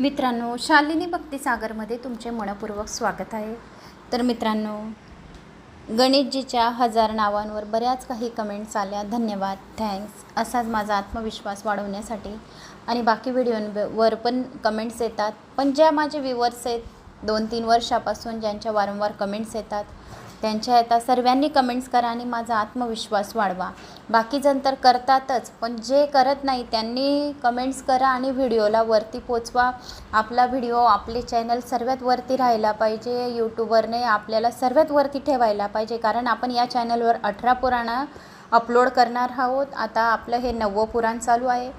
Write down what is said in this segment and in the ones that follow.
मित्रांनो शालिनी भक्तिसागरमध्ये तुमचे मनपूर्वक स्वागत आहे. तर मित्रांनो गणेशजीच्या हजार नावांवर बऱ्याच काही कमेंट्स आल्या. धन्यवाद. थँक्स असाच माझा आत्मविश्वास वाढवण्यासाठी. आणि बाकी व्हिडिओवर पण कमेंट्स येतात. पण ज्या माझे व्ह्युअर्स आहेत दोन तीन वर्षापासून ज्यांच्या वारंवार कमेंट्स येतात त्यांच्या येतात सर्वांनी कमेंट्स करा आणि माझा आत्मविश्वास वाढवा. बाकीजण तर करतातच पण जे करत नाही त्यांनी कमेंट्स करा आणि व्हिडिओला वरती पोचवा. आपला व्हिडिओ आपले चॅनल सर्वात वरती राहायला पाहिजे. यूट्यूबरने आपल्याला सर्वात वरती ठेवायला पाहिजे. कारण आपण या चॅनलवर अठरा पुराणं अपलोड करणार आहोत. आता आपलं हे नववं पुराण चालू आहे.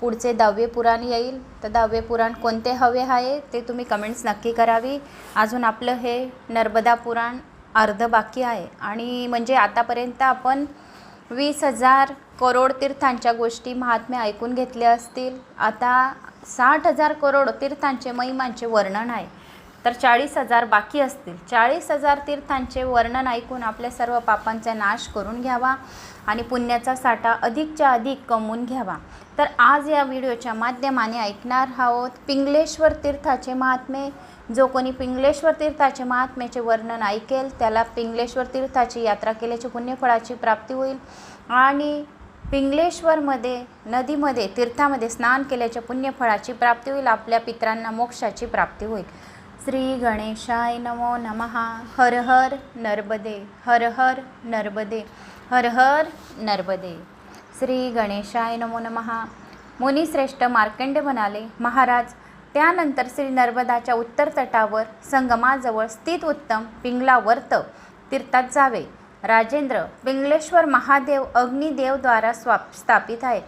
पुढचे दहावे पुराण येईल. तर दहावे पुराण कोणते हवे आहे ते तुम्ही कमेंट्स नक्की करावी. अजून आपलं हे नर्मदा पुराण अर्ध बाकी आहे. आणि म्हणजे आतापर्यंत आपण वीस हजार करोड तीर्थांच्या गोष्टी महात्म्य ऐकून घेतल्या असतील. आता साठ हजार करोड तीर्थांचे महिमांचे वर्णन आहे. तर चाळीस हजार बाकी असतील. चाळीस हजार तीर्थांचे वर्णन ऐकून आपल्या सर्व पापांचा नाश करून घ्यावा आणि पुण्याचा साठा अधिकच्या अधिक कमवून घ्यावा. तर आज या व्हिडिओच्या माध्यमाने ऐकणार आहोत पिंगलेश्वर तीर्थाचे महात्मे. जो कोणी पिंगलेश्वर तीर्थाचे महात्म्याचे वर्णन ऐकेल त्याला पिंगलेश्वर तीर्थाची यात्रा केल्याची पुण्यफळाची प्राप्ती होईल. आणि पिंगलेश्वरमध्ये नदीमध्ये तीर्थामध्ये स्नान केल्याच्या पुण्यफळाची प्राप्ती होईल. आपल्या पित्रांना मोक्षाची प्राप्ती होईल. श्री गणेशाय नमो नमः. हर हर नर्मदे. हर हर नर्मदे. हर हर नर्मदे. श्री गणेशाय नमो. नमः मुनिश्रेष्ठ मार्कंडे म्हणाले महाराज त्यानंतर श्री नर्मदाच्या उत्तर तटावर संगमाजवळ स्थित उत्तम पिंगलावर्त तीर्थात जावे. राजेंद्र पिंगलेश्वर महादेव अग्निदेवद्वारा स्वा स्थापित आहे.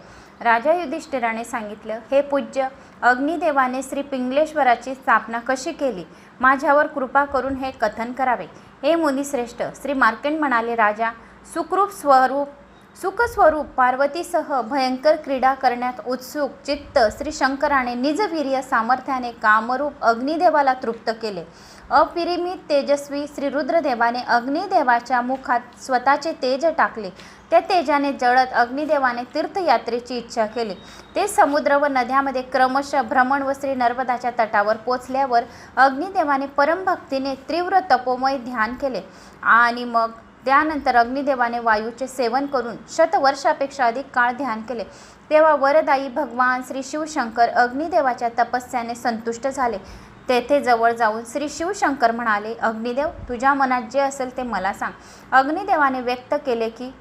राजा युधिष्ठिराने सांगितलं हे पूज्य अग्निदेवाने श्री पिंगलेश्वराची स्थापना कशी केली? माझ्यावर कृपा करून हे कथन करावे. हे मुनिश्रेष्ठ श्री मार्कंड म्हणाले राजा सुखरूप स्वरूप सुखस्वरूप पार्वतीसह भयंकर क्रीडा करण्यात उत्सुक चित्त श्री शंकराने निजवीर्य सामर्थ्याने कामरूप अग्निदेवाला तृप्त केले. अपिरिमित तेजस्वी श्री रुद्रदेवाने अग्निदेवाच्या मुखात स्वतःचे तेज टाकले. त्या तेजाने जळत अग्निदेवाने तीर्थयात्रेची इच्छा केली. ते समुद्र व नद्यामध्ये क्रमशः भ्रमण व श्री नर्मदाच्या तटावर पोचल्यावर अग्निदेवाने परमभक्तीने तीव्र तपोमय ध्यान केले. आणि मग त्यानंतर अग्निदेवाने वायूचे सेवन करून शतवर्षापेक्षा अधिक काळ ध्यान केले. तेव्हा वरदायी भगवान श्री शिवशंकर अग्निदेवाच्या तपस्याने संतुष्ट झाले. तेथे जवळ जाऊन श्री शिवशंकर म्हणाले अग्निदेव तुझ्या मनात जे असेल ते मला सांग. अग्निदेवाने व्यक्त केले की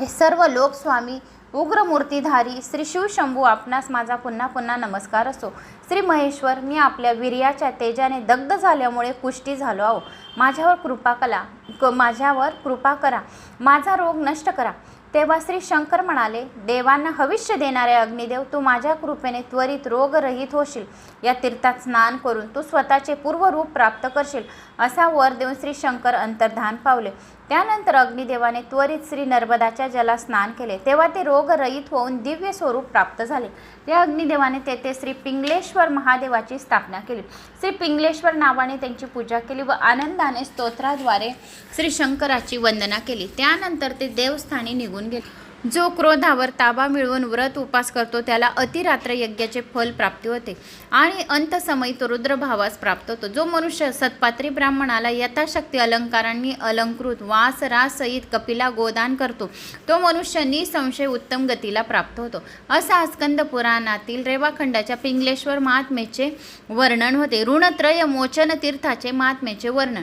हे सर्व लोकस्वामी उग्रमूर्तीधारी श्री शिवशंभू आपणास माझा पुन्हा पुन्हा नमस्कार असो. श्री महेश्वर मी आपल्या वीर्याच्या तेजाने दग्ध झाल्यामुळे कुष्टी झालो आहो. माझ्यावर कृपा कला क माझ्यावर कृपा करा. माझा रोग नष्ट करा. तेव्हा श्री शंकर म्हणाले देवांना भविष्य देणारे अग्निदेव तू माझ्या कृपेने त्वरित रोगरहित होशील. या तीर्थात स्नान करून तू स्वतःचे पूर्वरूप प्राप्त करशील. असा वर देऊन श्री शंकर अंतर्धान पावले. त्यानंतर अग्निदेवाने त्वरित श्री नर्मदाच्या जलात स्नान केले. तेव्हा ते रोगरहित होऊन दिव्य स्वरूप प्राप्त झाले. त्या अग्निदेवाने तेथे श्री पिंगलेश्वर महादेवाची स्थापना केली. श्री पिंगलेश्वर नावाने त्यांची पूजा केली व आनंदाने स्तोत्राद्वारे श्री शंकराची वंदना केली. त्यानंतर ते देवस्थानी निघून गेले. जो क्रोधावर ताबा मिळवून व्रत उपास करतो त्याला अतिरात्र यज्ञाचे फल प्राप्ती होते आणि अंतसमयी तो रुद्रभावास प्राप्त होतो. जो मनुष्य सत्पात्री ब्राह्मणाला यथाशक्ती अलंकारांनी अलंकृत वास रास सहित कपिला गोदान करतो तो मनुष्य निसंशय उत्तम गतीला प्राप्त होतो. असा स्कंद पुराणातील रेवाखंडाच्या पिंगलेश्वर महात्मेचे वर्णन होते. ऋणत्रय मोचन तीर्थाचे महात्मेचे वर्णन.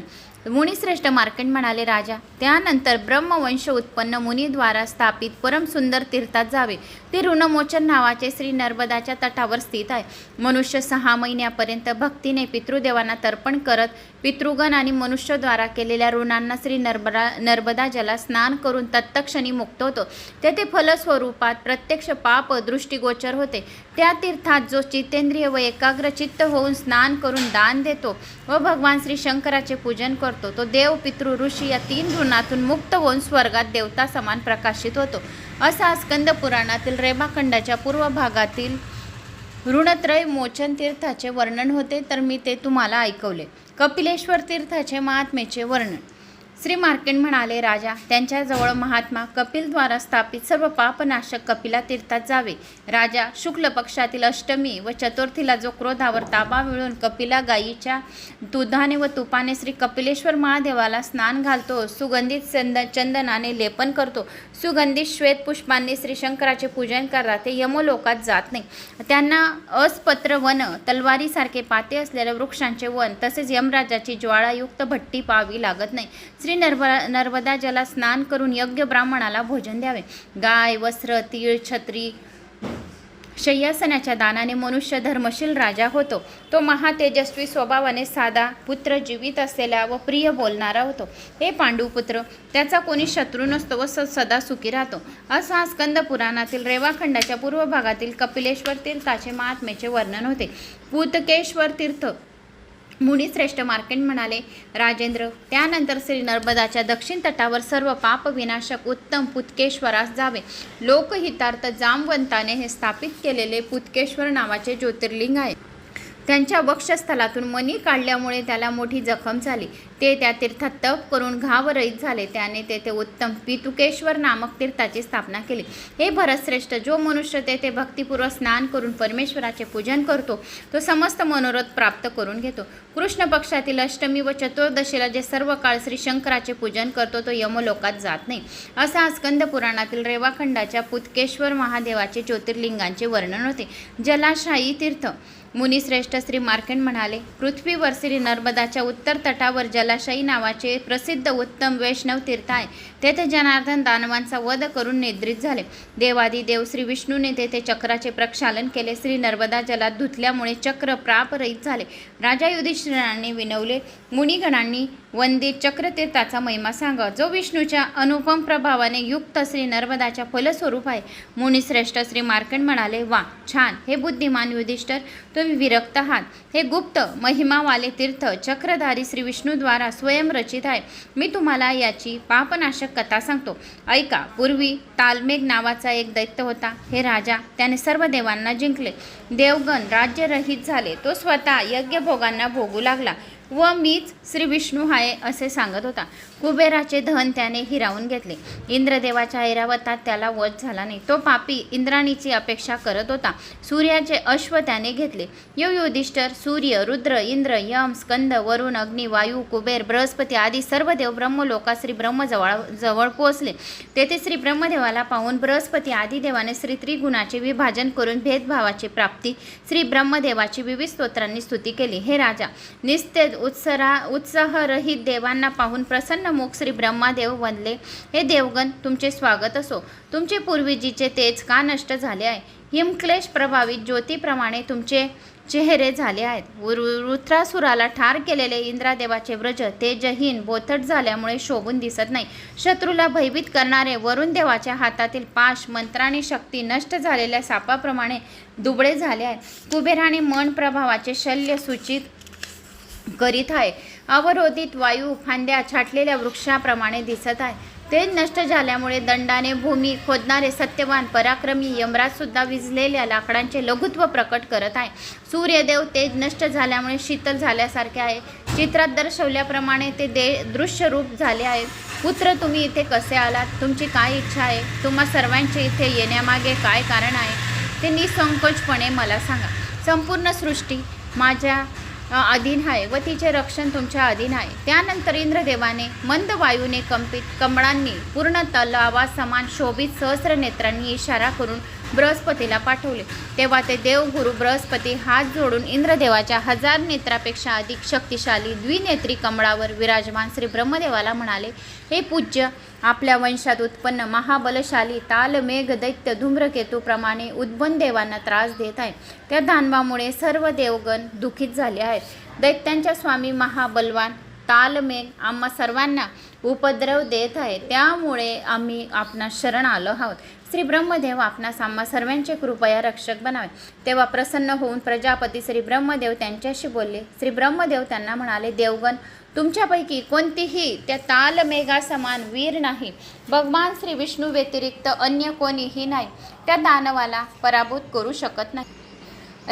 मुनिश्रेष्ठ मार्कंड म्हणाले राजा त्यानंतर ब्रह्मवंश उत्पन्न मुनीद्वारा स्थापित परमसुंदर तीर्थात जावे. ते ऋणमोचन नावाचे श्री नर्मदाच्या तटावर स्थित आहे. मनुष्य सहा महिन्यापर्यंत भक्तीने पितृदेवांना तर्पण करत पितृगण आणि मनुष्यद्वारा केलेल्या ऋणांना श्री नर्मदा नर्मदा जला स्नान करून तत्तक्षणी मुक्त होतो. तेथे फलस्वरूपात प्रत्यक्ष पाप दृष्टीगोचर होते. त्या तीर्थात जो जितेंद्रिय व एकाग्र चित्त होऊन स्नान करून दान देतो व भगवान श्री शंकराचे पूजन करतो. तो देव पितृ ऋषी या तीन ऋणातून मुक्त होऊन स्वर्गात देवता समान प्रकाशित होतो. असा स्कंद पुराणातील रेमाखंडाच्या पूर्व भागातील ऋणत्रय मोचन तीर्थाचे वर्णन होते तर मी ते तुम्हाला ऐकवले. कपिलेश्वर तीर्थाचे महात्मेचे वर्णन. श्री मार्केंड म्हणाले राजा त्यांच्याजवळ महात्मा कपिलद्वारा स्थापित सर्व पापनाशक कपिला तीर्थात जावे. राजा शुक्ल पक्षातील अष्टमी व चतुर्थीला जो क्रोधावर ताबा मिळून कपिला गायीच्या दुधाने व तुपाने श्री कपिलेश्वर महादेवाला स्नान घालतो सुगंधित चंद चंदनाने लेपन करतो. सुगंधित श्वेत पुष्पांनी श्री शंकराचे पूजन करतात ते यमलोकात जात नाही. त्यांना अस्पत्र वन तलवारीसारखे पाते असलेल्या वृक्षांचे वन तसेच यमराजाची ज्वाळायुक्त भट्टी पाहावी लागत नाही. श्री नर्व नर्मदा जला स्नान करून यज्ञ ब्राह्मणाला भोजन द्यावे. गाय वस्त्र तीळ छत्री शय्यासनाच्या दानाने मनुष्य धर्मशील राजा होतो. तो महातेजस्वी स्वभावाने साधा पुत्र जीवित असलेला व प्रिय बोलणारा होतो. हे पांडुपुत्र त्याचा कोणी शत्रू नसतो व स- सदा सुखी राहतो. असा स्कंद पुराणातील रेवाखंडाच्या पूर्व भागातील कपिलेश्वर तीर्थाचे महात्मेचे वर्णन होते. पूतकेश्वर तीर्थ मुनिश्रेष्ठ मार्केट म्हणाले राजेंद्र त्यानंतर श्री नर्मदाच्या दक्षिण तटावर सर्व पाप विनाशक उत्तम पुतकेश्वरास जावे. लोकहितार्थ जामवंताने हे स्थापित केलेले पुतकेश्वर नावाचे ज्योतिर्लिंग आहे. त्यांच्या वक्षस्थलातून मणी काढल्यामुळे त्याला मोठी जखम झाली. ते त्या तीर्थात तप करून घावरहित झाले. त्याने तेथे उत्तम पितुकेश्वर नामक तीर्थाची स्थापना केली. हे भरतश्रेष्ठ जो मनुष्य तेथे भक्तिपूर्वक स्नान करून परमेश्वराचे पूजन करतो तो समस्त मनोरथ प्राप्त करून घेतो. कृष्ण पक्षातील अष्टमी व चतुर्दशीला जे सर्व काळ श्री शंकराचे पूजन करतो तो यमलोकात जात नाही. असा आस्कंद स्कंद पुराणातील रेवाखंडाच्या पुतकेश्वर महादेवाचे ज्योतिर्लिंगांचे वर्णन होते. जलाशायी तीर्थ. मुनिश्रेष्ठ श्री मार्कंड म्हणाले पृथ्वीवर श्री नर्मदाच्या उत्तर तटावर जलाशयी नावाचे प्रसिद्ध उत्तम वैष्णव तीर्थ आहे. तेथे जनार्दन दानवांचा वध करून निद्रित झाले. देवादी देव श्री विष्णूने तेथे चक्राचे प्रक्षालन केले. श्री नर्मदा जलात धुतल्यामुळे चक्र प्रापरहित झाले. राजा युधिष्ठिरांनी विनवले मुनिगणांनी वंदित चक्रतीर्थाचा महिमा सांगा. जो विष्णूच्या अनुपम प्रभावाने युक्त श्री नर्मदाच्या फलस्वरूप आहे. मुनिश्रेष्ठ श्री मार्कंड म्हणाले वा छान. हे बुद्धिमान युधिष्ठर तुम्ही विरक्त आहात. हे गुप्त महिमावाले तीर्थ चक्रधारी श्री विष्णूद्वारा स्वयं रचित आहे. मी तुम्हाला याची पापनाशक कथा सांगतो. ऐका पूर्वी तालमेघ नावाचा एक दैत्य होता. हे राजा त्याने सर्व देवांना जिंकले. देवगण राज्यरहित झाले. तो स्वतः यज्ञभोगांना भोगू लागला व मीच श्री विष्णू आहे असे सांगत होता. कुबेराचे धन त्याने हिरावून घेतले. इंद्रदेवाच्या ऐरावतात त्याला वध झाला नाही. तो पापी इंद्राणीची अपेक्षा करत होता. सूर्याचे अश्व त्याने घेतले. यो युधिष्ठर सूर्य रुद्र इंद्र यम स्कंद वरुण अग्नी वायू कुबेर बृहस्पती आदी सर्व देव ब्रह्मलोकात श्री ब्रह्मजवळ जवळ पोहोचले. तेथे श्री ब्रह्मदेवाला पाहून बृहस्पती आदी देवाने श्री त्रिगुणाचे विभाजन करून भेदभावाची प्राप्ती श्री ब्रह्मदेवाची विविध स्तोत्रांनी स्तुती केली. हे राजा निस्तेज उत्सरा उत्साहरहित देवांना पाहून प्रसन्न मुख श्री ब्रह्मादेव बनले. हे देवगण तुमचे स्वागत असो. तुमचे पूर्वीजीचे तेज का नष्ट झाले आहे? हिमक्लेश प्रभावित ज्योतीप्रमाणे तुमचे चेहरे झाले आहेत. वृत्रासुराला ठार केलेले इंद्रादेवाचे व्रज तेजहीन बोथट झाल्यामुळे शोभून दिसत नाही. शत्रूला भयभीत करणारे वरुण देवाच्या हातातील पाश मंत्राने शक्ती नष्ट झालेल्या सापाप्रमाणे दुबळे झाले आहे कुबेराने मन प्रभावाचे शल्य सूचित करीत आहे. अवरोधित वायू फांद्या छाटलेल्या वृक्षाप्रमाणे दिसत आहे. ते नष्ट झाल्यामुळे दंडाने भूमी खोदणारे सत्यवान पराक्रमी यमराज सुद्धा लाकडांचे लघुत्व प्रकट करत आहे. सूर्यदेव तेज नष्ट झाल्यामुळे शीतल झाल्यासारखे आहे. चित्रात दर्शवल्याप्रमाणे ते दे दृश्य रूप झाले आहे. पुत्र तुम्ही इथे कसे आलात? तुमची काय इच्छा आहे? तुम्हा सर्वांचे इथे येण्यामागे काय कारण आहे? ते निसंकोचपणे मला सांगा. संपूर्ण सृष्टी माझ्या अधीन आहे व तिचे रक्षण तुमच्या अधीन आहे. त्यानंतर इंद्रदेवाने मंद वायूने कंपित कमळांनी पूर्ण तलावा समान शोभित सहस्र नेत्रांनी इशारा करून बृहस्पतीला पाठवले. तेव्हा ते देवगुरु बृहस्पती हात जोडून इंद्रदेवाच्या हजार नेत्रापेक्षा अधिक शक्तिशाली द्विनेत्री कमळावर विराजमान श्री ब्रह्मदेवाला म्हणाले हे पूज्य आपल्या वंशात उत्पन्न महाबलशाली तालमेघ दैत्य धूम्रकेतूप्रमाणे उद्बन देवांना त्रास देत आहे. त्या दानवामुळे सर्व देवगण दुखीत झाले आहेत. दैत्यांच्या स्वामी महाबलवान तालमेघ आम्हा सर्वांना उपद्रव देत आहे त्यामुळे आम्ही आपणास शरण आलो आहोत. श्री ब्रह्मदेव आपणास आम्हा सर्वांचे कृपया रक्षक बनावे. तेव्हा प्रसन्न होऊन प्रजापती श्री ब्रह्मदेव त्यांच्याशी बोलले. श्री ब्रह्मदेव त्यांना म्हणाले देवगण तुमच्यापैकी कोणतीही त्या तालमेघासमान वीर नाही. भगवान श्री विष्णू व्यतिरिक्त अन्य कोणीही नाही. त्या दानवाला पराभूत करू शकत नाही.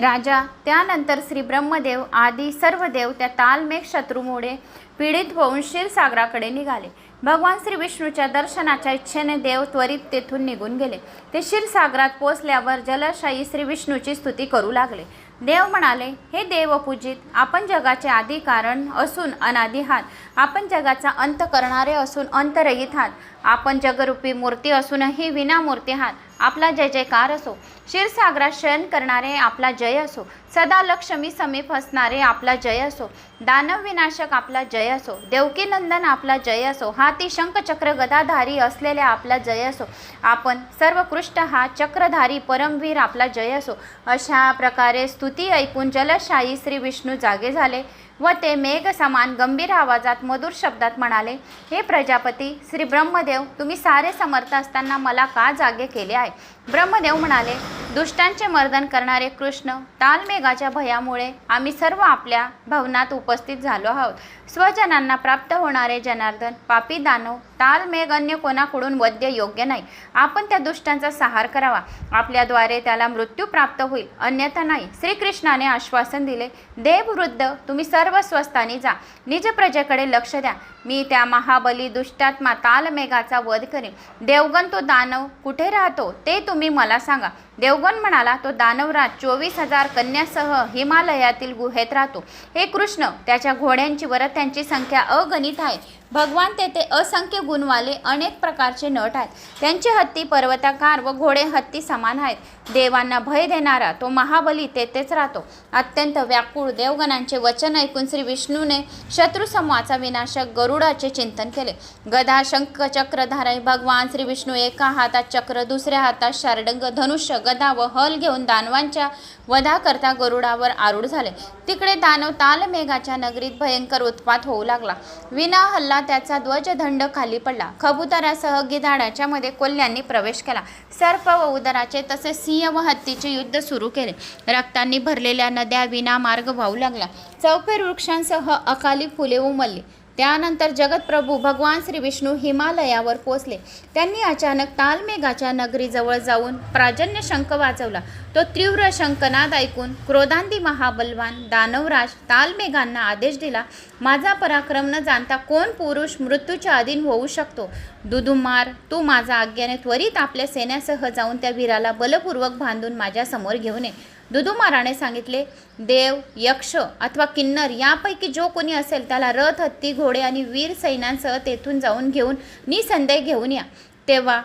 राजा त्यानंतर श्री ब्रह्मदेव आदी सर्व देव त्या तालमेघ शत्रूमुळे पीडित होऊन क्षीरसागराकडे निघाले. भगवान श्री विष्णूच्या दर्शनाच्या इच्छेने देव त्वरित तेथून निघून गेले. ते क्षीरसागरात पोचल्यावर जलाशायी श्री विष्णूची स्तुती करू लागले. देव म्हणाले हे देवपूजित आपण जगाचे आदी कारण असून अनादी आहात. आपण जगाचा अंत करणारे असून अंतरहित आहात. आपण जगरूपी मूर्ती असूनही विनामूर्ती आहात. आपला जय जयकार असो. क्षीरसागरात शयन करणारे आपला जय असो. सदा लक्ष्मी समीप असणारे आपला जय असो. दानव विनाशक आपला जय असो. देवकीनंदन आपला जय असो. हाती शंखचक्र गदाधारी असलेल्या आपला जय असो. आपण सर्वकृष्ट हा चक्रधारी परमवीर आपला जय असो. अशा प्रकारे स्तुती ऐकून जलशाही श्री विष्णू जागे झाले. व ते मेघ समान गंभीर आवाजात मधुर शब्दात म्हणाले हे प्रजापती श्री ब्रह्मदेव तुम्ही सारे समर्थ असताना मला का जागे केले आहे? ब्रह्मदेव म्हणाले दुष्टांचे मर्दन करणारे कृष्ण तालमेघाच्या भयामुळे आम्ही सर्व आपल्या भवनात उपस्थित झालो आहोत. स्वजनांना प्राप्त होणारे जनार्दन पापी दानव तालमेघ अन्य कोणाकडून वद्य योग्य नाही. आपण त्या दुष्टांचा सहार करावा. आपल्याद्वारे त्याला मृत्यू प्राप्त होईल. अन्यथा नाही. श्रीकृष्णाने आश्वासन दिले देववृद्ध तुम्ही सर्व स्वस्थानी जा. निज प्रजेकडे लक्ष द्या. मी त्या महाबली दुष्टात्मा तालमेघाचा वध करेन. देवगण तो दानव कुठे राहतो ते तुम्ही मला सांगा. देवगण म्हणाला तो दानवराज चोवीस हजार कन्यासह हिमालयातील गुहेत राहतो. हे कृष्ण त्याच्या घोड्यांची वर त्यांची संख्या अगणित आहे. भगवान तेथे असंख्य गुणवाले अनेक प्रकारचे नट आहेत. त्यांचे हत्ती पर्वताकार व घोडे हत्ती समान आहेत. देवांना भय देणारा तो महाबली तेथेच राहतो. अत्यंत व्याकुळ देवगणांचे वचन ऐकून श्री विष्णूने शत्रुसमूहाचा विनाशक गरुडाचे चिंतन केले. गदा शंख चक्रधाराई भगवान श्री विष्णू एका हातात चक्र दुसऱ्या हातात शार्डंग धनुष्य गदा व हल घेऊन दानवांच्या वधाकरता गरुडावर आरूढ झाले. तिकडे दानव तालमेघाच्या नगरीत भयंकर उत्पात होऊ लागला. विना हल्ला त्याचा ध्वजदंड खाली पडला. खबुतरासह गिधाडाच्या मध्ये कोल्ह्यांनी प्रवेश केला. सर्प व उदराचे तसेच सिंह व हत्तीचे युद्ध सुरू केले. रक्तांनी भरलेल्या नद्या विना मार्ग वाहू लागला चौफेर वृक्षांसह अकाली फुले उमलली. त्यानंतर जगतप्रभू भगवान श्री विष्णू हिमालयावर पोचले त्यांनी अचानक तालमेघाच्या नगरीजवळ जाऊन प्राजन्य शंख वाजवला. तो तीव्र शंखनाद ऐकून क्रोधांती महाबलवान दानवराज तालमेघांना आदेश दिला माझा पराक्रम न जाणता कोण पुरुष मृत्यूच्या अधीन होऊ शकतो? दुदुमार तू माझा आज्ञाने त्वरित आपल्या सेन्यासह जाऊन त्या वीराला बलपूर्वक बांधून माझ्यासमोर घेऊन ये. दुदुमाराने सांगितले देव यक्ष अथवा किन्नर यापैकी जो कोणी असेल त्याला रथ हत्ती घोडे आणि वीर सैन्यांसह तेथून जाऊन घेऊन निसंदेह घेऊन या. तेव्हा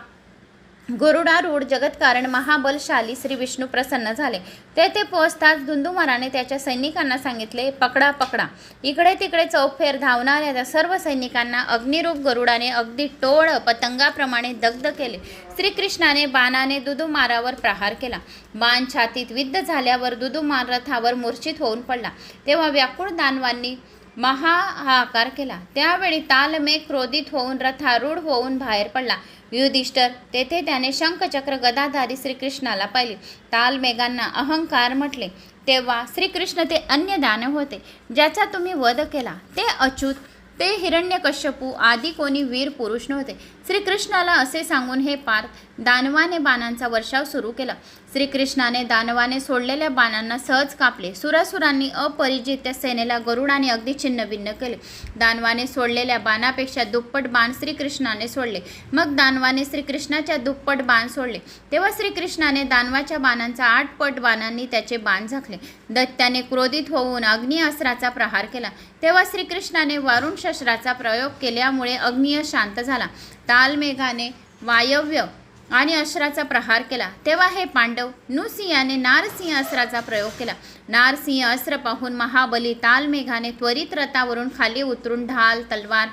गरुडारूढ जगतकारण महाबलशाली श्री विष्णू प्रसन्न झाले. तेथे पोहोचताच धुंदुमाराने त्याच्या सैनिकांना सांगितले पकडा पकडा. इकडे तिकडे चौफेर धावणाऱ्या त्या सर्व सैनिकांना अग्निरूप गरुडाने अगदी टोळ पतंगाप्रमाणे दग्ध केले. श्रीकृष्णाने बाणाने दुदुमारावर प्रहार केला. बाण छातीत विद्ध झाल्यावर दुदुमार रथावर मूर्छित होऊन पडला. तेव्हा व्याकुळ दानवांनी महा हाकार केला. त्यावेळी तालमेघ क्रोधित होऊन रथारूढ होऊन बाहेर पडला. युधिष्ठर तेथे त्याने शंखचक्र गदाधारी श्रीकृष्णाला पाहिले. तालमेघांना अहंकार म्हटले. तेव्हा श्रीकृष्ण ते अन्य दानव होते. ज्याचा तुम्ही वध केला ते अच्युत ते हिरण्यकश्यपू आदी कोणी वीर पुरुष नव्हते. श्रीकृष्णाला असे सांगून हे पार्थ दानवाने बाणांचा वर्षाव सुरू केला. श्रीकृष्णाने दानवाने सोडलेल्या बाणांना सहज कापले. सुरासुरांनी अपरिचित त्या सेनेला गरुडाने अगदी छिन्नभिन्न केले. दानवाने सोडलेल्या बाणापेक्षा दुप्पट बाण श्रीकृष्णाने सोडले. मग दानवाने श्रीकृष्णाच्या दुप्पट बाण सोडले. तेव्हा श्रीकृष्णाने दानवाच्या बाणांचा आठ पट बाणांनी त्याचे बाण झाकले. दत्त्याने क्रोधित होऊन अग्नी अस्त्राचा प्रहार केला. तेव्हा श्रीकृष्णाने वारुण शस्त्राचा प्रयोग केल्यामुळे अग्निय शांत झाला. तालमेघाने वायव्य आणि अस्त्राचा प्रहार केला. तेव्हा हे पांडव नुसिंहाने नारसिंह अस्त्राचा प्रयोग केला. नारसिंह अस्त्र पाहून महाबली तालमेघाने त्वरित रथावरून खाली उतरून ढाल तलवार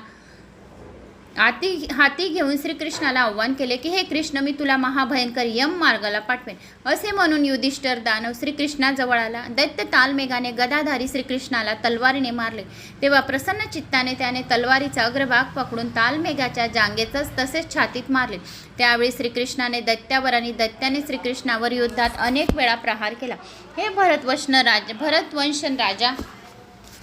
हाती हाती घेऊन श्रीकृष्णाला आव्हान केले की हे कृष्ण मी तुला महाभयंकर यम मार्गाला पाठवेन. असे म्हणून युधिष्ठर दानव श्रीकृष्णाजवळ आला. दैत्य तालमेघाने गदाधारी श्रीकृष्णाला तलवारीने मारले. तेव्हा प्रसन्न चित्ताने त्याने तलवारीचा अग्रभाग पकडून तालमेघाच्या जांगेतच तसेच छातीत मारले. त्यावेळी श्रीकृष्णाने दैत्यावर आणि दैत्याने श्रीकृष्णावर युद्धात अनेक वेळा प्रहार केला. हे भरतवंशन राजा भरतवंशन राजा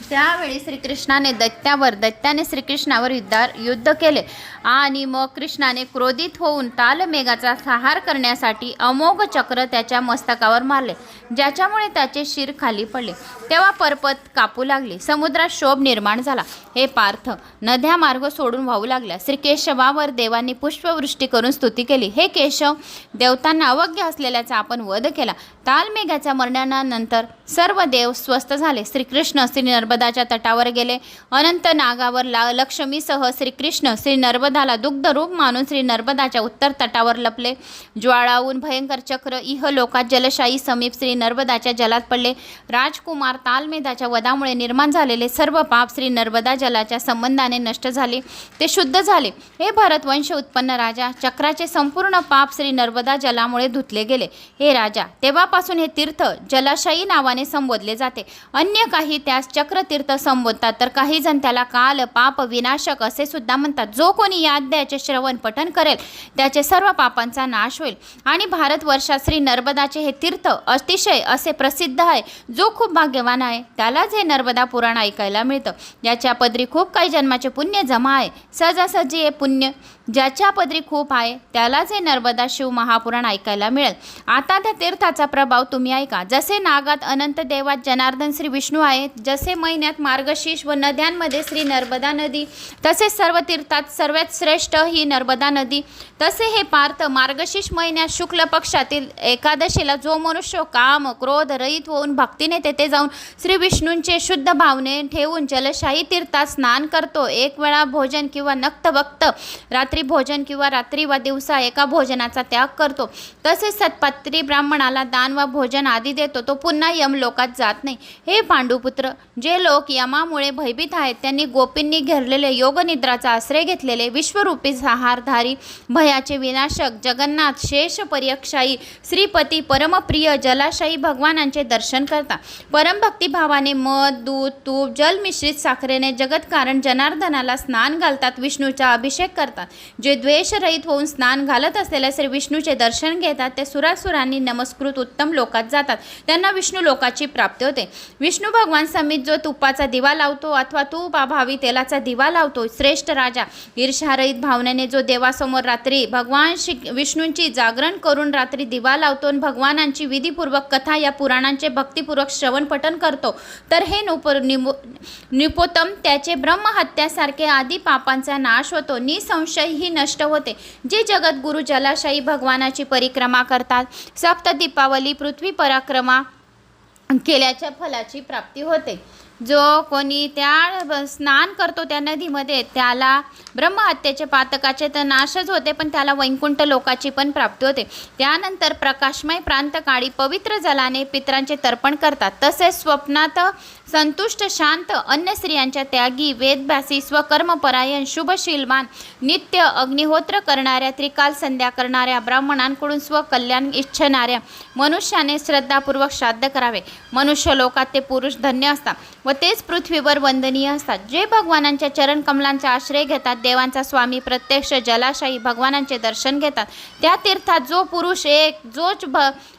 त्यावेळी श्रीकृष्णाने दैत्यावर दैत्याने श्रीकृष्णावर युद्धा युद्ध केले. आणि मग कृष्णाने क्रोधित होऊन तालमेघाचा सहार करण्यासाठी अमोघ चक्र त्याच्या मस्तकावर मारले ज्याच्यामुळे त्याचे शिर खाली पडले. तेव्हा पर्वत कापू लागले समुद्रात शोभ निर्माण झाला. हे पार्थ नद्या मार्ग सोडून वाहू लागल्या. श्री केशवावर देवांनी पुष्पवृष्टी करून स्तुती केली. हे केशव देवतांना अवघ्य असलेल्याचा आपण वध केला. तालमेघाच्या मरणानंतर सर्व देव स्वस्थ झाले. श्रीकृष्ण श्री नर्मदाच्या तटावर गेले. अनंत नागावर ला लक्ष्मीसह श्रीकृष्ण श्री नर्मदाला दुग्धरूप मानून श्री नर्मदाच्या उत्तर तटावर लपले. ज्वाळाहून भयंकर चक्र इह लोकात जलशाही समीप श्री नर्मदाच्या जलात पडले. राजकुमार तालमेधाच्या वधामुळे निर्माण झालेले सर्व पाप श्री नर्मदा जलाच्या संबंधाने नष्ट झाले. ते शुद्ध झाले. हे भारतवंश उत्पन्न राजा. चक्राचे संपूर्ण पाप श्री नर्मदा जलामुळे धुतले गेले. हे राजा तेव्हापासून हे तीर्थ जलाशयी नावाने संबोधले जाते. अन्य काही त्यास चक्रतीर्थ संबोधतात तर काही जण त्याला काल पाप विनाशक असे सुद्धा म्हणतात. जो कोणी या अध्यायाचे श्रवण पठन करेल. त्याचे सर्व पापांचा नाश होईल. आणि भारतवर्षात श्री नर्मदाचे हे तीर्थ अतिशय असे प्रसिद्ध आहे जो खूप भाग्यवान आहे. त्यालाच हे नर्मदा पुराण ऐकायला मिळतं. याच्या पदरी खूप काही जन्माचे पुण्य जमा आहे. सहजासहजी हे पुण्य ज्याच्या पदरी खूप आहे त्यालाच हे नर्मदा शिव महापुराण ऐकायला मिळेल. आता त्या तीर्थाचा प्रभाव तुम्ही ऐका. जसे नागात अनंत देवात जनार्दन श्री विष्णू आहेत जसे महिन्यात मार्गशीर्ष व नद्यांमध्ये श्री नर्मदा नदी तसेच सर्व तीर्थात श्रेष्ठ ही नर्मदा नदी. तसे हे पार्थ मार्गशीर्ष महिन्यात शुक्ल पक्षातील एकादशीला जो मनुष्य काम क्रोध रहित होऊन भक्तीने तेथे जाऊन श्री विष्णूंचे शुद्ध भावने ठेवून जलशाही तीर्थात स्नान करतो. एक वेळा भोजन किंवा नक्त भक्त रात्री भोजन किंवा रात्री वा दिवसा एका भोजनाचा त्याग करतो. तसेच सत्पात्री ब्राह्मणाला दान वा भोजन आदी देतो. तो पुन्हा यमलोकात जात नाही. हे पांडुपुत्र जे लोक यमामुळे भयभीत आहेत त्यांनी गोपींनी घेरलेले योगनिद्राचा आश्रय घेतलेले विश्वरूपी सहारधारी भयाचे विनाशक जगन्नाथ शेष पर्यक्षाई श्रीपती परमप्रिय जलाशायी भगवानांचे दर्शन करता. परमभक्तिभावाने मध दूध तूप जल मिश्रित साखरेने जगतकारण जनार्दनाला स्नान घालतात विष्णूचा अभिषेक करतात. जे द्वेषरहित होऊन स्नान घालत असलेल्या श्री विष्णूचे दर्शन घेतात ते सुरासुरांनी नमस्कृत उत्तम लोकात जातात. त्यांना विष्णू लोकाची प्राप्ती होते. विष्णू भगवान समित जो तुपाचा दिवा लावतो अथवा तूप अभावी तेलाचा दिवा लावतो श्रेष्ठ राजा ईर्षारहित भावनेने जो देवासमोर रात्री भगवान श्री विष्णूंची जागरण करून रात्री दिवा लावतो आणि भगवानांची विधीपूर्वक कथा या पुराणांचे भक्तिपूर्वक श्रवण पठन करतो तर हे नुप निमो निपोतम त्याचे ब्रह्महत्यासारखे आदी पापांचा नाश होतो. निसंशय ही नष्ट होते. जे जगद्गुरु जलाशयी भगवानाची परिक्रमा करतात सप्त दीपावली पृथ्वी पराक्रमा केल्याच्या फलाची प्राप्ती होते. जो कोणी त्या स्नान करतो त्या नदीमध्ये त्याला ब्रह्महत्येचे पातकाचे तर नाशच होते पण त्याला वैकुंठ लोकाची पण प्राप्ती होते. त्यानंतर प्रकाशमय प्रांतकाळी पवित्र जलाने पित्रांचे तर्पण करतात. तसेच स्वप्नात संतुष्ट शांत अन्य स्त्रियांच्या त्यागी वेदभ्यासी स्वकर्मपरायण शुभशीलवान नित्य अग्निहोत्र करणाऱ्या त्रिकाल संध्या करणाऱ्या ब्राह्मणांकडून स्वकल्याण इच्छणाऱ्या मनुष्याने श्रद्धापूर्वक श्राद्ध करावे. मनुष्य लोकात ते पुरुष धन्य असतात व तेच पृथ्वीवर वंदनीय असतात. जे भगवानांच्या चरणकमलांचा आश्रय घेतात देवांचा स्वामी प्रत्यक्ष जलाशायी भगवानांचे दर्शन घेतात. त्या तीर्थात जो पुरुष एक जोच भ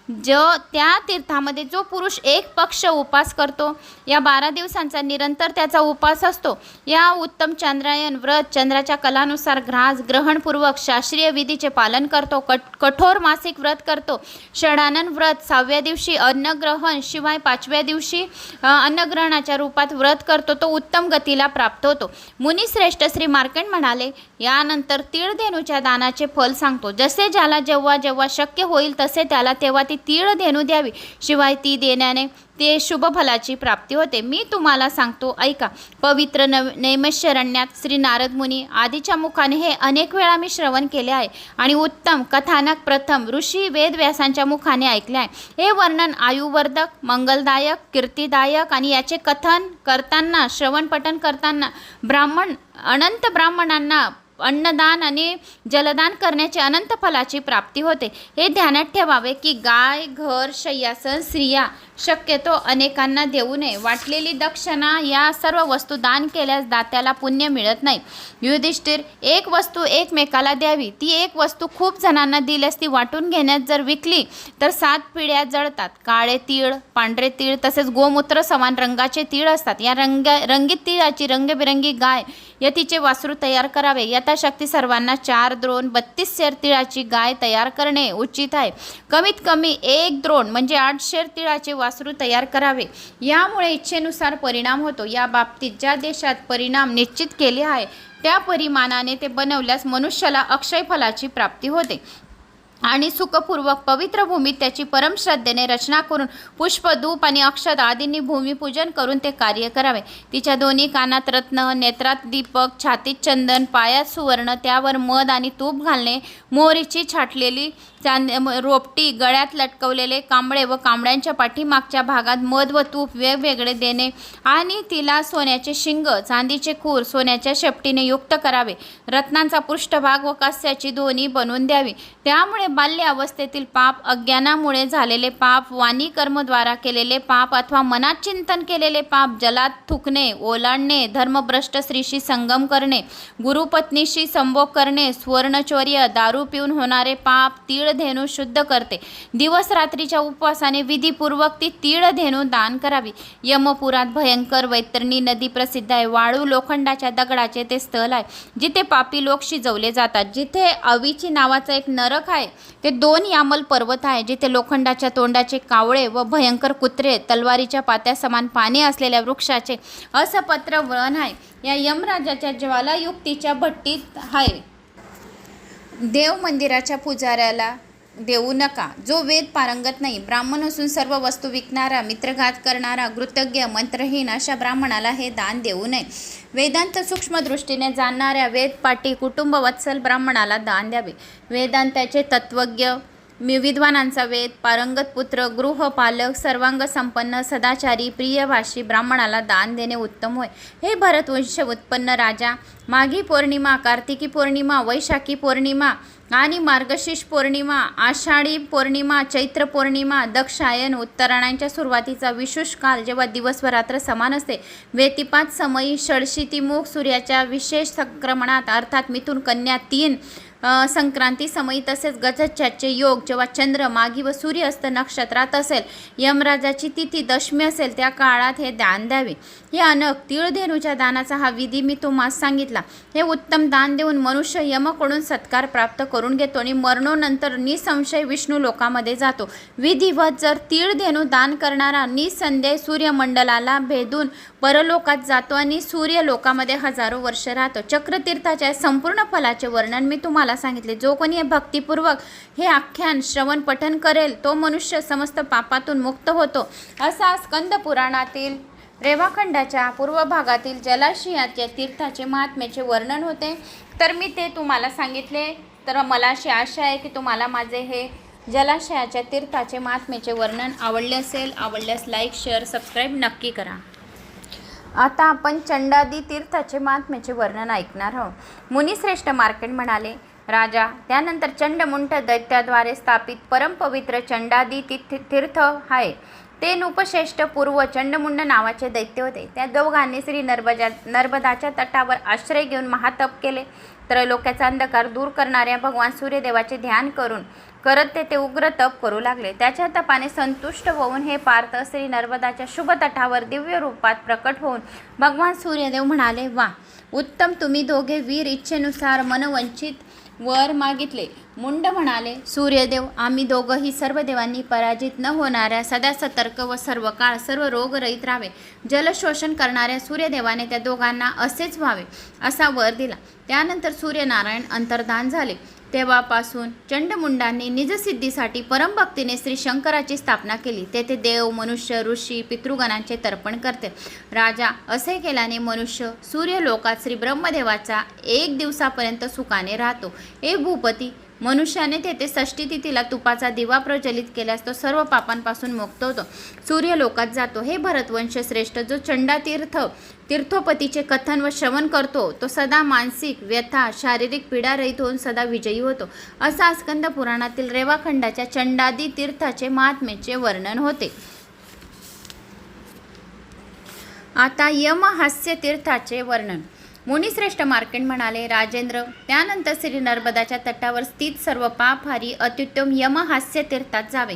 जो त्या तीर्थामध्ये जो पुरुष एक पक्ष उपास करतो या बारा दिवसांचा निरंतर त्याचा उपास असतो. या उत्तम चंद्रायन व्रत चंद्राच्या कलानुसार ग्रास ग्रहणपूर्वक शास्त्रीय विधीचे पालन करतो कट कठोर मासिक व्रत करतो. षडानन व्रत सहाव्या दिवशी अन्नग्रहण शिवाय पाचव्या दिवशी अन्नग्रहणाच्या रूपात व्रत करतो तो उत्तम गतीला प्राप्त होतो. मुनिश्रेष्ठ श्री मार्कंड म्हणाले यानंतर तीळधेनूच्या दानाचे फल सांगतो. जसे ज्याला जेव्हा जेव्हा शक्य होईल तसे त्याला तेव्हा ती तीळ धेनू द्यावी. शिवाय ती देण्याने ते शुभफलाची प्राप्ती होते. मी तुम्हाला सांगतो ऐका. पवित्र नव नैमिषरण्यात श्री नारद मुनी आदीच्या मुखाने हे अनेक वेळा मी श्रवण केले आहे आणि उत्तम कथानक प्रथम ऋषी वेदव्यासांच्या मुखाने ऐकले आहे. हे वर्णन आयुवर्धक मंगलदायक कीर्तिदायक आणि याचे कथन करताना श्रवणपठन करताना ब्राह्मण अनंत ब्राह्मणांना अन्नदान आणि जलदान करण्याची अनंत फलाची प्राप्ती होते. हे ध्यानात ठेवावे की गाय घर शय्यासन स्त्रिया शक्यतो अनेकांना देऊ नये. वाटलेली दक्षिणा या सर्व वस्तू दान केल्यास दात्याला पुण्य मिळत नाही. युधिष्ठिर एक वस्तू एकमेकाला द्यावी. ती एक वस्तू खूप जणांना दिल्यास ती वाटून घेण्यात जर विकली तर सात पिढ्या जळतात. काळे तीळ पांढरे तीळ तसेच गोमूत्र समान रंगाचे तीळ असतात. या रंग रंगीत तिळाची रंगबिरंगी गाय यतीचे वासरू तयार करावे. यथाशक्ती सर्वांना चार द्रोण बत्तीस शेर तिळाची गाय तयार करणे उचित आहे. कमीत कमी एक द्रोण म्हणजे आठ शेर तिळाचे वासरू तयार करावे. यामुळे इच्छेनुसार परिणाम होतो. या बाबतीत ज्या देशात परिणाम निश्चित केले आहे त्या परिमाणाने ते बनवल्यास मनुष्याला अक्षय फलाची प्राप्ती होते. आणि सुखपूर्वक पवित्र भूमीत त्याची परमश्रद्धेने रचना करून पुष्प धूप आणि अक्षत आदींनी भूमिपूजन करून ते कार्य करावे. तिच्या दोन्ही कानात रत्न नेत्रात दीपक छातीत चंदन पायात सुवर्ण त्यावर मध आणि तूप घालणे मोहरीची छाटलेली चांद म- रोपटी गळ्यात लटकवलेले कांबळे व कांबड्यांच्या पाठीमागच्या भागात मध व तूप वेगवेगळे देणे आणि तिला सोन्याचे शिंग चांदीचे खूर सोन्याच्या शेपटीने युक्त करावे. रत्नांचा पृष्ठभाग व कास्याची दोन्ही बनवून द्यावी. त्यामुळे बाल्य अवस्थेतील पाप अज्ञानामुळे झालेले पाप वाणी कर्मद्वारा केलेले पाप अथवा मनात चिंतन केलेले पाप जलात थुकणे ओलांडणे धर्मभ्रष्ट स्त्रीशी संगम करणे गुरुपत्नीशी संभोग करणे स्वर्णचौर्य दारू पिऊन होणारे पाप तीळ धेनू शुद्ध करते. दिवस रात्रीच्या उपवासाने विधीपूर्वक ती तीळ धेनू दान करावी. यमपुरात भयंकर वैतरणी नदी प्रसिद्ध आहे. वाळू लोखंडाच्या दगडाचे ते स्थळ आहे जिथे पापी लोक शिजवले जातात. जिथे अवीची नावाचा एक नरक आहे ते दोन यामल पर्वत आहे जिथे लोखंडाच्या तोंडाचे कावळे व भयंकर कुत्रे तलवारीच्या पात्या समान पाने असलेल्या वृक्षाचे असपत्र वळण आहे. या यमराजाच्या ज्वालायुक्तीच्या भट्टीत आहे. देव मंदिराच्या पुजाऱ्याला देऊ नका. जो वेद पारंगत नाही ब्राह्मण असून सर्व वस्तू विकणारा मित्रघात करणारा कृतज्ञ मंत्रहीन अशा ब्राह्मणाला हे दान देऊ नये. वेदांत सूक्ष्मदृष्टीने जाणणाऱ्या वेदपाटी कुटुंब वत्सल ब्राह्मणाला दान द्यावे. वेदांताचे तत्वज्ञ विद्वानांचा वेद पारंगत पुत्र गृहपालक सर्वांग संपन्न सदाचारी प्रियभाषी ब्राह्मणाला दान देणे उत्तम होय. हे भरतवंश उत्पन्न राजा. माघी पौर्णिमा कार्तिकी पौर्णिमा वैशाखी पौर्णिमा आणि मार्गशीर्ष पौर्णिमा आषाढी पौर्णिमा चैत्र पौर्णिमा दक्षायन उत्तरायणाच्या सुरुवातीचा विशुष काल जेव्हा दिवस व रात्र समान असते. वेतिपात समयी षडशीतिमुख सूर्याच्या विशेष संक्रमणात अर्थात मिथून कन्या तीन संक्रांती समयी तसेच गजच्छाचे योग जेव्हा चंद्र मागी व सूर्य नक्षत्रात असेल यमराजाची तिथी दशमी असेल त्या काळात हे दान द्यावे. हे अनक तिळधेनूच्या दानाचा हा विधी मी तुम्हाला सांगितला. हे उत्तम दान देऊन मनुष्य यमकडून सत्कार प्राप्त करून घेतो आणि मरणोनंतर निसंशय विष्णू लोकामध्ये जातो. विधिवत जर तीळ धेनू दान करणारा निसंदेह सूर्यमंडलाला भेदून परलोकात जातो आणि सूर्य लोकामध्ये हजारो वर्ष राहतो. चक्रतीर्थाच्या संपूर्ण फलाचे वर्णन मी तुम्हाला सांगितले जो कोणी हे भक्तिपूर्वक हे आख्यान श्रवण पठन करेल तो मनुष्य समस्त पापातून मुक्त होतो. असा स्कंद पुराणातील रेवाखंडाच्या पूर्व भागातील जलाशयाच्या तीर्थाचे महात्म्याचे वर्णन होते. तर मी ते तुम्हाला सांगितले. तर मला अशी आशा आहे की तुम्हाला माझे हे जलाशयाच्या तीर्थाचे महात्म्याचे वर्णन आवडले असेल. आवडल्यास लाईक शेअर सबस्क्राईब नक्की करा. आता आपण चंडादी तीर्थाचे महात्म्याचे वर्णन ऐकणार आहोत. मुनिश्रेष्ठ मार्केट म्हणाले राजा त्यानंतर चंडमुंठ दैत्याद्वारे स्थापित परमपवित्र चंडादी तीर्थ आहे. ते नुपश्रेष्ठ पूर्व चंडमुंड नावाचे दैत्य होते. त्या दोघांनी श्री नर्मदा नर्मदाच्या तटावर आश्रय घेऊन महातप केले. त्रैलोक्याचा अंधकार दूर करणाऱ्या भगवान सूर्यदेवाचे ध्यान करून करत ते ते उग्र तप करू लागले. त्याच्या तपाने संतुष्ट होऊन हे पार्थ श्री नर्मदाच्या शुभ तटावर दिव्य रूपात प्रकट होऊन भगवान सूर्यदेव म्हणाले वा! उत्तम तुम्ही दोघे वीर इच्छेनुसार मनवंचित वर मागितले. मुंड म्हणाले सूर्यदेव आम्ही दोघंही सर्व देवांनी पराजित न होणाऱ्या सदा सतर्क व सर्व काळ सर्व रोगरहित राहावे. जलशोषण करणाऱ्या सूर्यदेवाने त्या दोघांना असेच व्हावे असा वर दिला. त्यानंतर सूर्यनारायण अंतर्धान झाले. तेव्हापासून चंडमुंडांनी निजसिद्धीसाठी परमभक्तीने श्री शंकराची स्थापना केली. तेथे देव मनुष्य ऋषी पितृगणांचे तर्पण करते. राजा असे केल्याने मनुष्य सूर्यलोकात श्री ब्रह्मदेवाचा एक दिवसापर्यंत सुखाने राहतो. हे भूपती मनुष्याने तेथे षष्टी तिथीला तुपाचा दिवा प्रज्वलित केल्यास तो सर्व पापांपासून मुक्त होतो. सूर्यलोकात जातो. हे भरतवंश श्रेष्ठ जो चंडातीर्थ तीर्थोपतीचे कथन व श्रवण करतो तो सदा मानसिक व्यथा शारीरिक पीडारहित होऊन सदा विजयी होतो. असा स्कंद पुराणातील रेवाखंडाच्या चंडादी तीर्थाचे महात्म्याचे वर्णन होते. आता यमहास्य तीर्थाचे वर्णन. मुनिश्रेष्ठ मार्केट म्हणाले राजेंद्र त्यानंतर श्री नर्मदाच्या तटावर स्थित सर्व पापहारी अत्युत्तम यमहास्य तीर्थात जावे.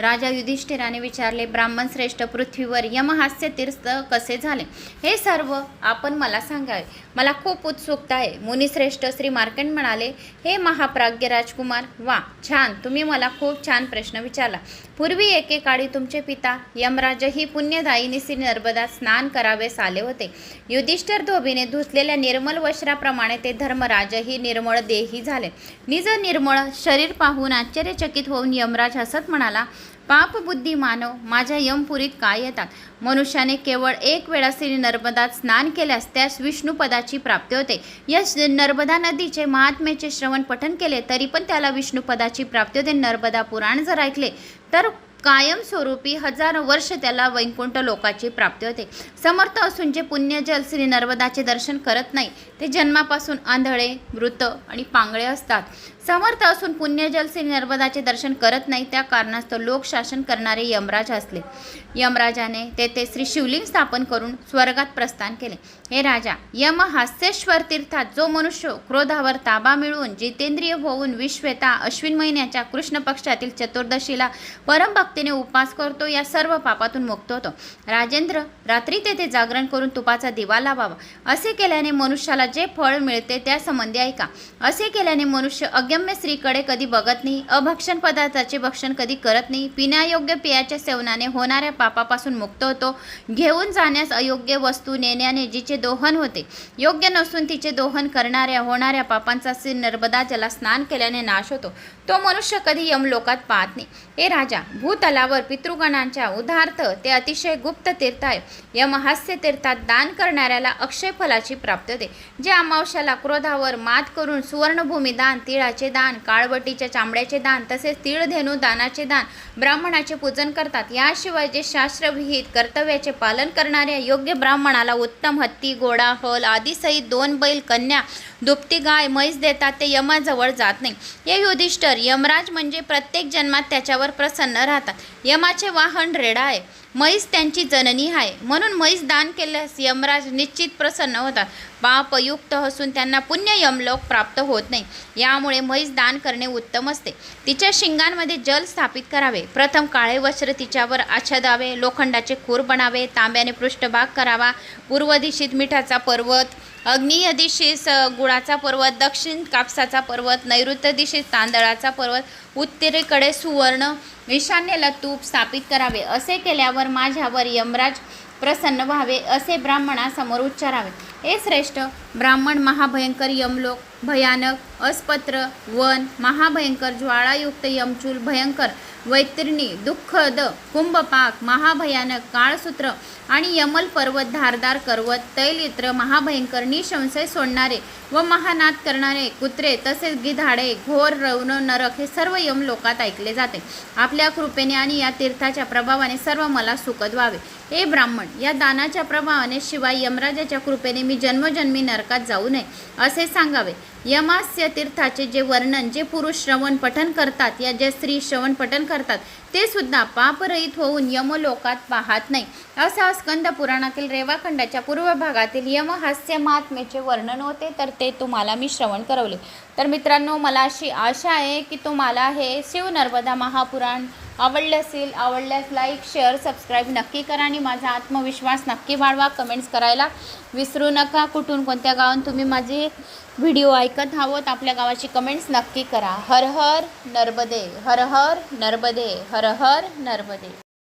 राजा युधिष्ठिराने विचारले ब्राह्मण श्रेष्ठ पृथ्वीवर यमहास्य तीर्थ कसे झाले? हे सर्व आपण मला सांगावे. मला खूप उत्सुकता आहे. मुनिश्रेष्ठ श्री मार्कंड म्हणाले हे महाप्राज्ञ राजकुमार वा छान. तुम्ही मला खूप छान प्रश्न विचारला. पूर्वी एकेकाळी तुमचे पिता यमराजही पुण्यदायिनी श्री नर्मदा स्नान करावेस आले होते. युधिष्ठिर धोबीने धुसलेल्या निर्मल वस्त्राप्रमाणे ते धर्मराजही निर्मळ देही झाले. निज निर्मळ शरीर पाहून आश्चर्यचकित होऊन यमराज हसत म्हणाला पापबुद्धी मानव माझ्या यमपुरीत काय येतात? मनुष्याने केवळ एक वेळा श्री नर्मदात स्नान केल्यास त्यास विष्णुपदाची प्राप्ती होते. या नर्मदा नदीचे महात्म्याचे श्रवण पठन केले तरी पण त्याला विष्णुपदाची प्राप्ती होते नर्मदा पुराण जर ऐकले तर कायमस्वरूपी हजारो वर्ष त्याला वैकुंठ लोकाची प्राप्ती होते. समर्थ असून जे पुण्यजल श्री नर्मदाचे दर्शन करत नाही ते जन्मापासून आंधळे मृत आणि पांगळे असतात. समर्थ असून पुण्यजल श्री नर्मदाचे दर्शन करत नाही त्या कारणास्तव लोकशासन करणारे यमराज असले. यमराजाने तेथे श्री शिवलिंग स्थापन करून स्वर्गात प्रस्थान केले. हे राजा यम हास्येश्वर तीर्थात जो मनुष्य क्रोधावर ताबा मिळवून जितेंद्रिय होऊन विश्वेता अश्विन महिन्याच्या कृष्ण पक्षातील चतुर्दशीला परमभक्तीने उपास करतो या सर्व पापातून मुक्त होतो. राजेंद्र रात्री तेथे जागरण करून तुपाचा दिवा लावावा. असे केल्याने मनुष्याला जे फळ मिळते त्या संबंधी ऐका. असे केल्याने मनुष्य अग अगम्य स्त्रीकडे कधी बघत नाही अभक्षण पदार्थाचे भक्षण कधी करत नाही पिण्यायोग्य पेयाच्या सेवनाने होणाऱ्या पापापासून मुक्त होतो घेऊन जाण्यास अयोग्य वस्तू नेण्याने जिचे दोहन होते योग्य नसून तिचे दोहन करणाऱ्या होणाऱ्या पापांचा श्री नर्मदा जला स्नान केल्याने नाश होतो. तो मनुष्य कधी यमलोकात पाहत नाही. हे राजा भूतलावर पितृगणांच्या उदाहर्थ ते अतिशय गुप्त तीर्थ आहे यमहास्य तीर्थात दान करणाऱ्याला अक्षय फलाची प्राप्त होते. जे अमावश्याला क्रोधावर मात करून सुवर्णभूमी दान तिळाचे दान काळवटीच्या चांबड्याचे दान तसेच तीळधेनू दानाचे दान ब्राह्मणाचे पूजन करतात. याशिवाय जे शास्त्रविहित कर्तव्याचे पालन करणाऱ्या योग्य ब्राह्मणाला उत्तम हत्ती घोडा हल आदीसहित दोन बैल कन्या दुपटी गाय म्हैस देतात ते यमाजवळ जात नाही. हे युधिष्ठर यमराज म्हणजे प्रत्येक जन्मात त्याच्यावर प्रसन्न राहतात. यमाचे वाहन रेडा आहे. म्हैस त्यांची जननी आहे. म्हणून म्हैस दान केल्यास यमराज निश्चित प्रसन्न होतात. पापयुक्त असून त्यांना पुण्य यमलोक प्राप्त होत नाही. यामुळे म्हैस दान करणे उत्तम असते. तिच्या शिंगांमध्ये जल स्थापित करावे. प्रथम काळे वस्त्र तिच्यावर आच्छादावे. लोखंडाचे खूर बनावे. तांब्याने पृष्ठभाग करावा. पूर्व दिशेत मिठाचा पर्वत अग्नीय दिशेस गुळाचा पर्वत दक्षिण कापसाचा पर्वत नैऋत्य दिशेस तांदळाचा पर्वत उत्तरेकडे सुवर्ण ईशान्येला तूप स्थापित करावे. असे केल्यावर माझ्यावर यमराज प्रसन्न व्हावे असे ब्राह्मणासमोर उच्चारावे. हे श्रेष्ठ ब्राह्मण महाभयंकर यमलोक भयानक अस्पत्र वन महाभयंकर ज्वाळायुक्त यमचूल भयंकर वैतरणी दुःखद कुंभपाक महाभयानक काळसूत्र आणि यमल पर्वत धारदार करवत तैलित्र महाभयंकर निशंशय सोडणारे व महानाद करणारे कुत्रे तसेच गिधाडे घोर रवण नरक हे सर्व यम लोकात ऐकले जाते. आपल्या कृपेने आणि या तीर्थाच्या प्रभावाने सर्व मला सुखद व्हावे. हे ब्राह्मण या दानाच्या प्रभावाने शिवाय यमराजाच्या कृपेने मी जन्मजन्मी नरकात जाऊ नये असे सांगावे. यमास्य तीर्थाचे जे वर्णन जे पुरुष श्रवण पठन करतात या ज्या स्त्री श्रवण पठन करतात ते सुद्धा पापरहित होऊन यमलोकात पाहत नाही. असा स्कंद पुराणातील रेवाखंडाच्या पूर्व भागातील यमहास्य महात्म्याचे वर्णन होते तर ते तुम्हाला मी श्रवण करवले. तर मित्रांनो मला अशी आशा आहे की तुम्हाला हे शिव नर्मदा महापुराण आवडले असेल आवडल्यास लाईक शेअर सबस्क्राईब नक्की करा आणि माझा आत्मविश्वास नक्की वाढवा कमेंट्स करायला. विसरू नका कुठून कोणत्या गावात तुम्ही माझे व्हिडिओ ऐकत आहोत आपल्या गावाची कमेंट्स नक्की करा. हर हर नर्मदे हर हर नर्मदे हर हर नर्मदे.